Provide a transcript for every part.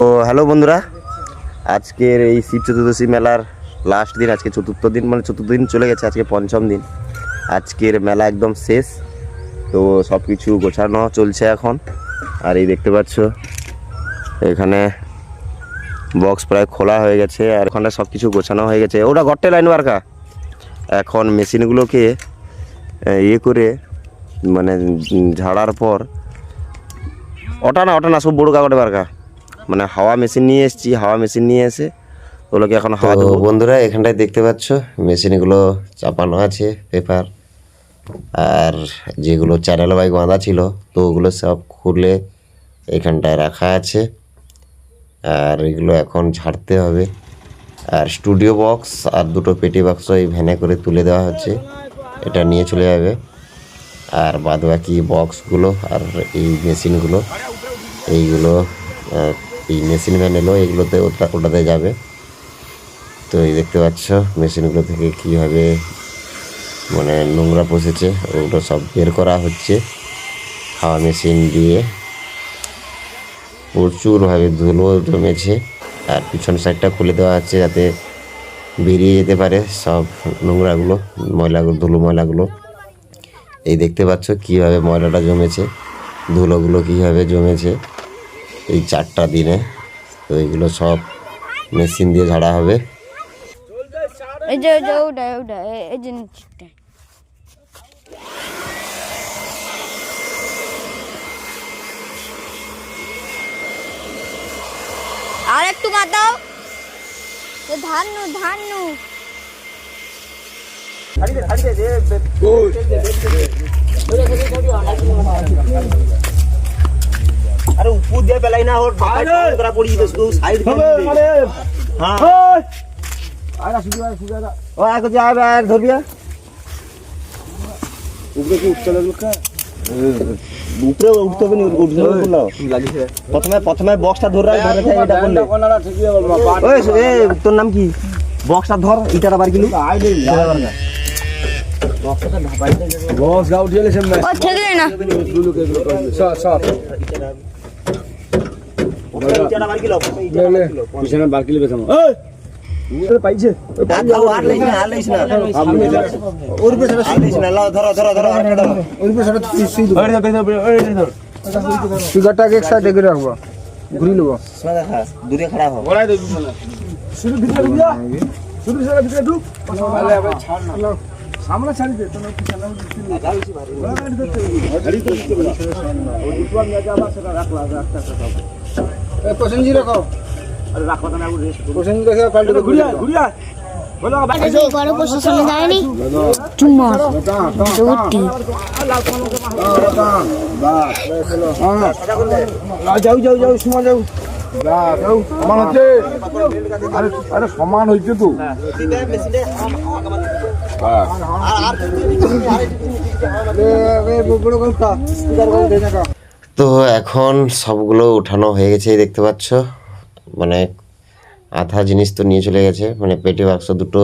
তো হ্যালো বন্ধুরা, আজকের এই শিব চতুর্দশী মেলার লাস্ট দিন, আজকে চতুর্থ দিন মানে চতুর্থ দিন চলে গেছে, আজকে পঞ্চম দিন। আজকের মেলা একদম শেষ, তো সব কিছু গোছানো চলছে এখন। আর এই দেখতে পাচ্ছ, এখানে বক্স প্রায় খোলা হয়ে গেছে, আর ওখানে সব কিছু গোছানো হয়ে গেছে। ওটা গট্টে লাইন বারকা এখন মেশিনগুলোকে ইয়ে করে মানে ঝাড়ার পর ওটা না ওটা না, সব বড় কাগড়ে বারকা মানে হাওয়া মেশিন নিয়ে এসেছি হাওয়া মেশিন নিয়ে এসে ওগুলোকে এখন হাওয়া দেবো। বন্ধুরা এখানটায় দেখতে পাচ্ছ মেশিনগুলো চাপানো আছে পেপার আর যেগুলো চ্যানেল বাইক বাঁধা ছিল তো ওগুলো সব খুলে এখানটায় রাখা আছে। আর এগুলো এখন ছাড়তে হবে। আর স্টুডিও বক্স আর দুটো পেটি বাক্স এই ভ্যানে করে তুলে দেওয়া হচ্ছে। এটা নিয়ে চলে যাবে। আর বাদ বাকি বক্সগুলো আর এই মেশিনগুলো এইগুলো এই মেশিন ভ্যান এলো, এগুলোতে ওটা, ওটাতে যাবে। তো এই দেখতে পাচ্ছ, মেশিনগুলো থেকে কীভাবে মানে নোংরা পচেছে, ওগুলো সব বের করা হচ্ছে। হাওয়া মেশিন দিয়ে প্রচুরভাবে ধুলো জমেছে, আর পিছন সাইডটা খুলে দেওয়া হচ্ছে যাতে বেরিয়ে যেতে পারে সব নোংরাগুলো, ময়লাগুলো, ধুলো ময়লাগুলো। এই দেখতে পাচ্ছ কীভাবে ময়লাটা জমেছে, ধুলোগুলো কীভাবে জমেছে। এই চারটা দিনে। তো এগুলো সব মেশিন দিয়ে ঝাড়া হবে। এই যে ওটা ওটা এ- এই যে নিচটা আর একটু মাতাও ধান নু ধান নু আরে উপর দিয়ে পেলাই না ওর করা পড়ি শুধু সাইড হ্যাঁ। ও আগে যা আর ধরবি উপরে কি উঠতে লাগল কা উপরে উঠতে হবে নি উঠতে হবে বলল প্রথমে প্রথমে বক্সটা ধরে রাখ ধরে থাক এটা করলে। ওই এ তোর নাম কি? বক্সটা ধর ইটাটা বার কিলো বস গাউট গেলে সামনে ও ঠেকলে না। সর সর ইটাটা বার কিলো গেলে পিছনে বার কিলো এই। পাইছে। আর লইস না আর লইস না। ওর পেছনে আর লইস না লাও ধরো ধরো ধরো আরেকটা ধরো ওই পেছনে সুই দেবো সুগারটাকে এক সাইডে করে রাখব। ঘুরি নেব। শোনা দেখা দূরে খড়া হো শুধু ভিতরে ঢুকিয়া শুধু সেটা ভিতরে ঢুক। সামনে ছাড়ি দে তোমার পিছনে প্রসেনজি রাখো প্রসেনজি রেখে পাল্টে ঘুরিয়া ঘুরিয়া বড় প্রশাসনে যায়নি? চুম্বর দৌড়টি যাও যাও যাও সময় যাও। সমান হচ্ছে। আরে আরে সমান হয়েছে তো। তো এখন সবগুলো উঠানো হয়ে গেছে দেখতে পাচ্ছ। মানে আধা জিনিস তো নিয়ে চলে গেছে মানে পেটি বাক্স দুটো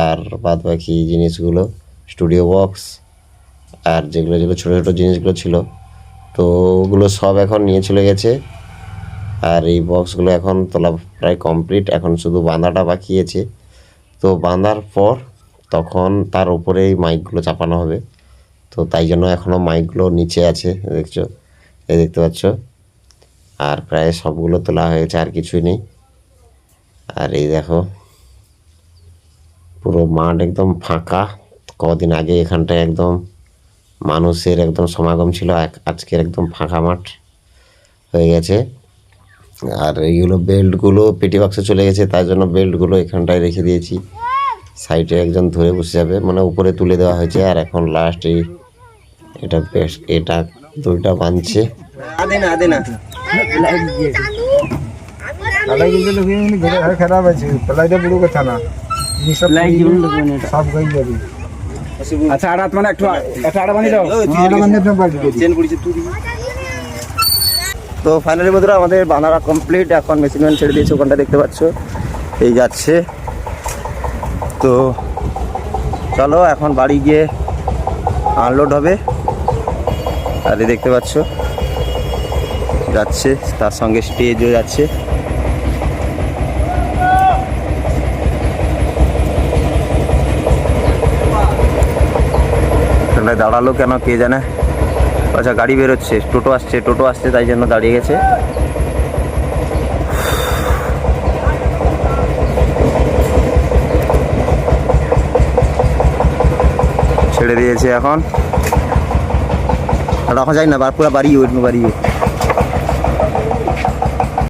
আর বাদ বাকি জিনিসগুলো, স্টুডিও বক্স আর যেগুলো যেগুলো ছোটো ছোটো জিনিসগুলো ছিল। তো ওগুলো সব এখন নিয়ে চলে গেছে আর এই বক্সগুলো এখন তোলা প্রায় কমপ্লিট। এখন শুধু বাঁধাটা বাকি আছে। তো বাঁধার পর তখন তার উপরে এই মাইকগুলো চাপানো হবে। তো তাই জন্য এখনও মাইকগুলো নিচে আছে, দেখছ? এই দেখতে পাচ্ছ। আর প্রায় সবগুলো তোলা হয়েছে, আর কিছুই নেই। আর এই দেখো, পুরো মাঠ একদম ফাঁকা। কদিন আগে এখানটায় একদম মানুষের একদম সমাগম ছিল আজকের একদম ফাঁকা মাঠ হয়ে গেছে। আর এইগুলো বেল্টগুলো পেটি বাক্সে চলে গেছে, তার জন্য বেল্টগুলো এখানটায় রেখে দিয়েছি। সাইডে একজন ধরে বসে যাবে মানে উপরে তুলে দেওয়া হয়েছে। আর এখন লাস্ট এই এটা এটা দুইটা বাঁধছে আদে না খারাপ আছে। বড় কথা সব যাবে আচ্ছা মানে একটু একটা আড়া বানিয়ে দিও। চেন পড়েছে তুই তো ফাইনালি বন্ধুরা আমাদের বানারা কমপ্লিট এখন মেশিন ম্যান ছেড়ে দিয়েছে ওখানটা দেখতে পাচ্ছ। এই যাচ্ছে। তো চলো এখন বাড়ি গিয়ে আনলোড হবে। তাদের দেখতে পাচ্ছ। যাচ্ছে, তার সঙ্গে স্টেজও যাচ্ছে। দাঁড়াল কেন কে জানে? আচ্ছা গাড়ি বেরোচ্ছে, টোটো আসছে টোটো আসছে, তাই জন্য দাঁড়িয়ে গেছে। ছেড়ে দিয়েছে এখন। আর রাখা যায় না পুরো বাড়ি ওই বাড়ি